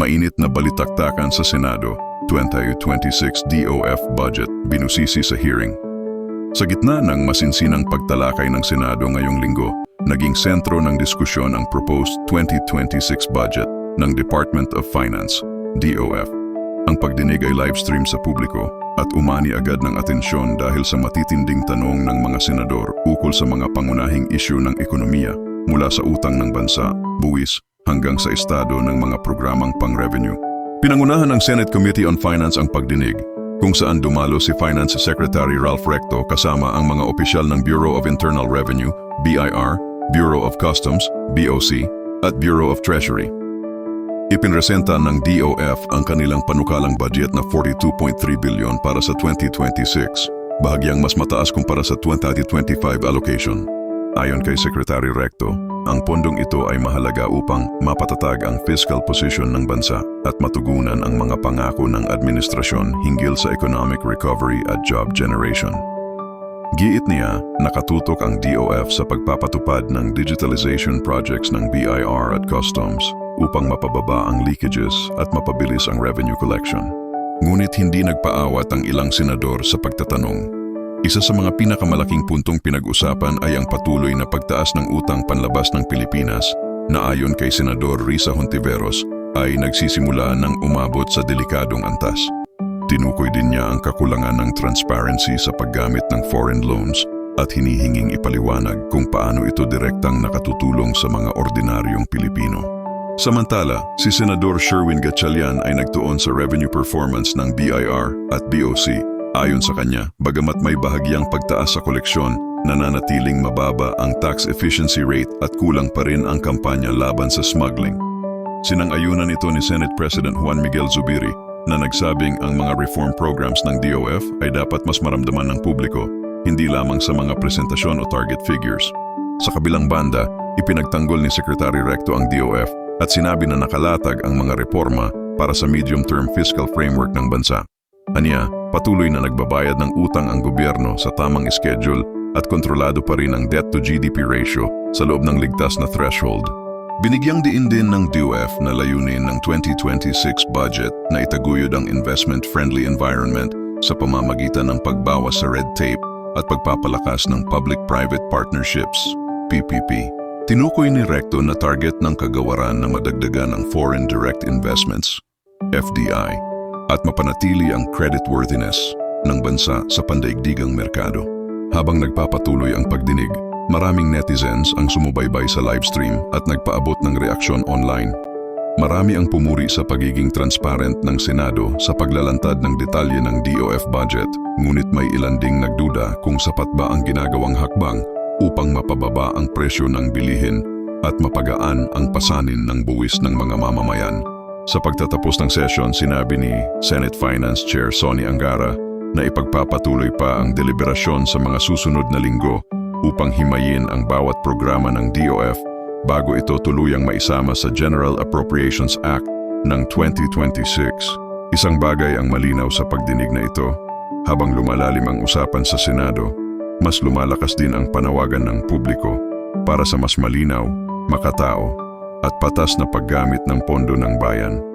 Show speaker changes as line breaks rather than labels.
Mainit na balitaktakan sa Senado, 2026 DOF budget binusisi sa hearing. Sa gitna ng masinsinang pagtalakay ng Senado ngayong linggo, naging sentro ng diskusyon ang proposed 2026 budget ng Department of Finance, DOF. Ang pagdinig ay livestream sa publiko at umani agad ng atensyon dahil sa matitinding tanong ng mga senador ukol sa mga pangunahing isyu ng ekonomiya mula sa utang ng bansa, buwis, hanggang sa estado ng mga programang pang-revenue. Pinangunahan ng Senate Committee on Finance ang pagdinig kung saan dumalo si Finance Secretary Ralph Recto kasama ang mga opisyal ng Bureau of Internal Revenue, BIR, Bureau of Customs, BOC, at Bureau of Treasury. Ipinresenta ng DOF ang kanilang panukalang budget na 42.3 billion para sa 2026, bahagyang mas mataas kumpara sa 2025 allocation. Ayon kay Secretary Recto, ang pondong ito ay mahalaga upang mapatatag ang fiscal position ng bansa at matugunan ang mga pangako ng administrasyon hinggil sa economic recovery at job generation. Giit niya, nakatutok ang DOF sa pagpapatupad ng digitalization projects ng BIR at Customs upang mapababa ang leakages at mapabilis ang revenue collection. Ngunit hindi nagpaawat ang ilang senador sa pagtatanong. Isa sa mga pinakamalaking puntong pinag-usapan ay ang patuloy na pagtaas ng utang panlabas ng Pilipinas na ayon kay Senador Risa Hontiveros ay nagsisimula ng umabot sa delikadong antas. Tinukoy din niya ang kakulangan ng transparency sa paggamit ng foreign loans at hinihinging ipaliwanag kung paano ito direktang nakatutulong sa mga ordinaryong Pilipino. Samantala, si Senador Sherwin Gatchalian ay nagtuon sa revenue performance ng BIR at BOC. Ayon sa kanya, bagamat may bahagyang pagtaas sa koleksyon, nananatiling mababa ang tax efficiency rate at kulang pa rin ang kampanya laban sa smuggling. Sinang-ayunan ito ni Senate President Juan Miguel Zubiri na nagsabing ang mga reform programs ng DOF ay dapat mas maramdaman ng publiko, hindi lamang sa mga presentasyon o target figures. Sa kabilang banda, ipinagtanggol ni Secretary Recto ang DOF at sinabi na nakalatag ang mga reforma para sa medium-term fiscal framework ng bansa. Anya, patuloy na nagbabayad ng utang ang gobyerno sa tamang schedule at kontrolado pa rin ang debt-to-GDP ratio sa loob ng ligtas na threshold. Binigyang diin din ng DOF na layunin ng 2026 budget na itaguyod ang investment-friendly environment sa pamamagitan ng pagbawas sa red tape at pagpapalakas ng public-private partnerships, PPP. Tinukoy ni Recto na target ng kagawaran na madagdagan ang foreign direct investments, FDI, at mapanatili ang creditworthiness ng bansa sa pandaigdigang merkado. Habang nagpapatuloy ang pagdinig, maraming netizens ang sumubaybay sa livestream at nagpaabot ng reaksyon online. Marami ang pumuri sa pagiging transparent ng Senado sa paglalantad ng detalye ng DOF budget, ngunit may ilan ding nagduda kung sapat ba ang ginagawang hakbang upang mapababa ang presyo ng bilihin at mapagaan ang pasanin ng buwis ng mga mamamayan. Sa pagtatapos ng session, sinabi ni Senate Finance Chair Sonny Angara na ipagpapatuloy pa ang deliberasyon sa mga susunod na linggo upang himayin ang bawat programa ng DOF bago ito tuluyang maisama sa General Appropriations Act ng 2026. Isang bagay ang malinaw sa pagdinig na ito, habang lumalalim ang usapan sa Senado, mas lumalakas din ang panawagan ng publiko para sa mas malinaw, makatao, at patas na paggamit ng pondo ng bayan.